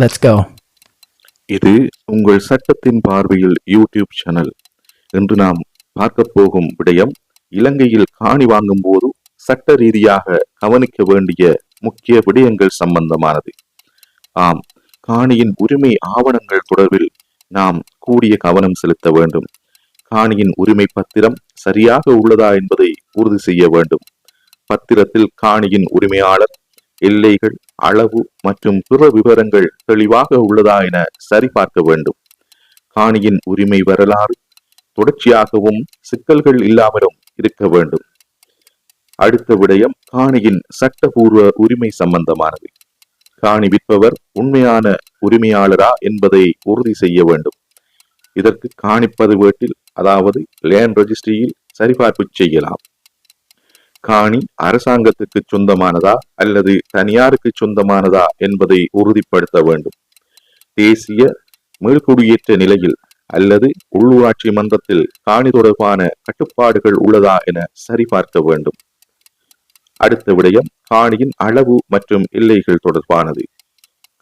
Let's go இது உங்கள் சட்டத்தின் பார்வையில் யூடியூப் சேனல் இன்று நாம் பார்க்க போகும் விடயம் இலங்கையில் காணி வாங்கும் போது சட்ட ரீதியாக கவனிக்க வேண்டிய முக்கிய விடயங்கள் சம்பந்தமானது. ஆம் காணியின் உரிமை ஆவணங்கள் தொடர்பில் நாம் கூடிய கவனம் செலுத்த வேண்டும். காணியின் உரிமை பத்திரம் சரியாக உள்ளதா என்பதை உறுதி செய்ய வேண்டும். பத்திரத்தில் காணியின் உரிமையாளர் எல்லைகள் அளவு மற்றும் பிற விவரங்கள் தெளிவாக உள்ளதா என சரிபார்க்க வேண்டும். காணியின் உரிமை வரலாறு தொடர்ச்சியாகவும் சிக்கல்கள் இல்லாமலும் இருக்க வேண்டும். அடுத்த விடயம் காணியின் சட்டபூர்வ உரிமை சம்பந்தமானது. காணி விற்பவர் உண்மையான உரிமையாளரா என்பதை உறுதி செய்ய வேண்டும். இதற்கு காணிப்பது வீட்டில் அதாவது லேண்ட் ரெஜிஸ்ட்ரியில் சரிபார்ப்பு செய்யலாம். காணி அரசாங்கத்துக்கு சொந்தமானதா அல்லது தனியாருக்கு சொந்தமானதா என்பதை உறுதிப்படுத்த வேண்டும். தேசிய மீள்குடியேற்ற நிலையில் அல்லது உள்ளூராட்சி மன்றத்தில் காணி தொடர்பான கட்டுப்பாடுகள் உள்ளதா என சரிபார்க்க வேண்டும். அடுத்த விடயம் காணியின் அளவு மற்றும் எல்லைகள் தொடர்பானது.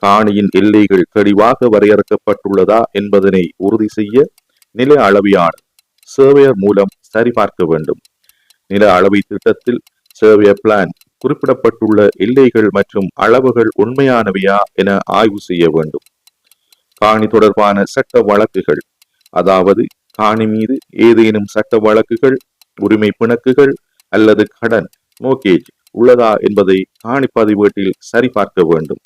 காணியின் எல்லைகள் தெளிவாக வரையறுக்கப்பட்டுள்ளதா என்பதனை உறுதி செய்ய நில அளவியாளர் சேவையர் மூலம் சரிபார்க்க வேண்டும். நில அளவை திட்டத்தில் சர்வே பிளான் குறிப்பிடப்பட்டுள்ள எல்லைகள் மற்றும் அளவுகள் உண்மையானவையா என ஆய்வு செய்ய வேண்டும். காணி தொடர்பான சட்ட வழக்குகள் அதாவது காணி மீது ஏதேனும் சட்ட வழக்குகள் உரிமை பிணக்குகள் அல்லது கடன் மோகேஜ் உள்ளதா என்பதை காணி பதிவேட்டில் சரிபார்க்க வேண்டும்.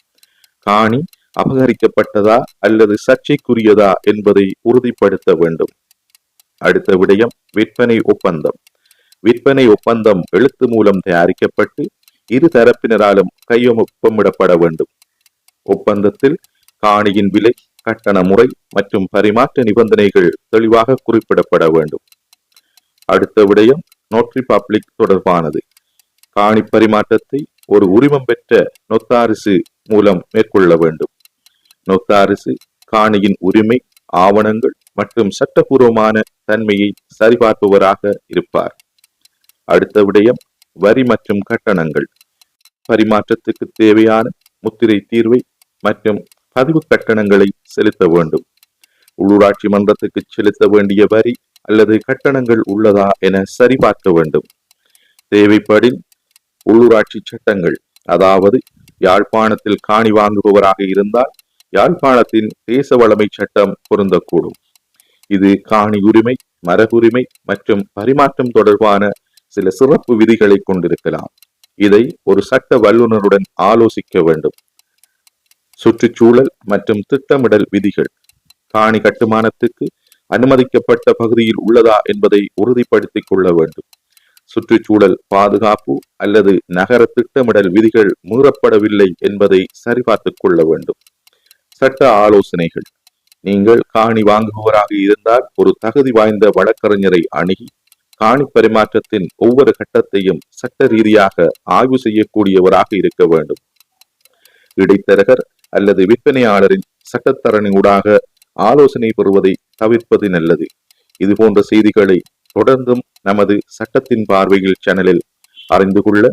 காணி அபகரிக்கப்பட்டதா அல்லது சர்ச்சைக்குரியதா என்பதை உறுதிப்படுத்த வேண்டும். அடுத்த விடயம் விற்பனை ஒப்பந்தம். விற்பனை ஒப்பந்தம் எழுத்து மூலம் தயாரிக்கப்பட்டு இரு தரப்பினராலும் கையொப்பமிடப்பட வேண்டும். ஒப்பந்தத்தில் காணியின் விலை கட்டண முறை மற்றும் பரிமாற்ற நிபந்தனைகள் தெளிவாக குறிப்பிடப்பட வேண்டும். அடுத்த விடயம் நோட்ரி பப்ளிக் தொடர்பானது. காணி பரிமாற்றத்தை ஒரு உரிமம் பெற்ற நொத்தாரிசு மூலம் மேற்கொள்ள வேண்டும். நொத்தாரிசு காணியின் உரிமை ஆவணங்கள் மற்றும் சட்டபூர்வமான தன்மையை சரிபார்ப்பவராக இருப்பார். அடுத்த விடயம் வரி மற்றும் கட்டணங்கள். பரிமாற்றத்துக்கு தேவையான முத்திரை தீர்வை மற்றும் பதிவு கட்டணங்களை செலுத்த வேண்டும். உள்ளூராட்சி மன்றத்துக்கு செலுத்த வேண்டிய வரி அல்லது கட்டணங்கள் உள்ளதா என சரிபார்க்க வேண்டும். தேவைப்படில் உள்ளூராட்சி சட்டங்கள் அதாவது யாழ்ப்பாணத்தில் காணி வாங்குபவராக இருந்தால் யாழ்ப்பாணத்தின் தேச வளமை சட்டம் பொருந்தக்கூடும். இது காணி உரிமை மரபுரிமை மற்றும் பரிமாற்றம் தொடர்பான சில சிறப்பு விதிகளை கொண்டிருக்கலாம். இதை ஒரு சட்ட வல்லுநருடன் ஆலோசிக்க வேண்டும். சுற்றுச்சூழல் மற்றும் திட்டமிடல் விதிகள். காணி கட்டுமானத்துக்கு அனுமதிக்கப்பட்ட பகுதியில் உள்ளதா என்பதை உறுதிப்படுத்திக் கொள்ள வேண்டும். சுற்றுச்சூழல் பாதுகாப்பு அல்லது நகர திட்டமிடல் விதிகள் மீறப்படவில்லை என்பதை சரிபார்த்துக் கொள்ள வேண்டும். சட்ட ஆலோசனைகள். நீங்கள் காணி வாங்குபவராக இருந்தால் ஒரு தகுதி வாய்ந்த வழக்கறிஞரை அணுகி காணி பரிமாற்றத்தின் ஒவ்வொரு கட்டத்தையும் சட்ட ரீதியாக ஆய்வு செய்யக்கூடியவராக இருக்க வேண்டும். இடைத்தரகர் அல்லது விற்பனையாளரின் சட்டத்தரணியூடாக ஆலோசனை பெறுவதை தவிர்ப்பது நல்லது. இதுபோன்ற செய்திகளை தொடர்ந்தும் நமது சட்டத்தின் பார்வையில் சேனலில் அறிந்து கொள்ள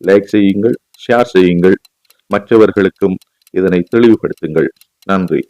லைக் செய்யுங்கள் ஷேர் செய்யுங்கள். மற்றவர்களுக்கும் இதனை தெளிவுபடுத்துங்கள். நன்றி.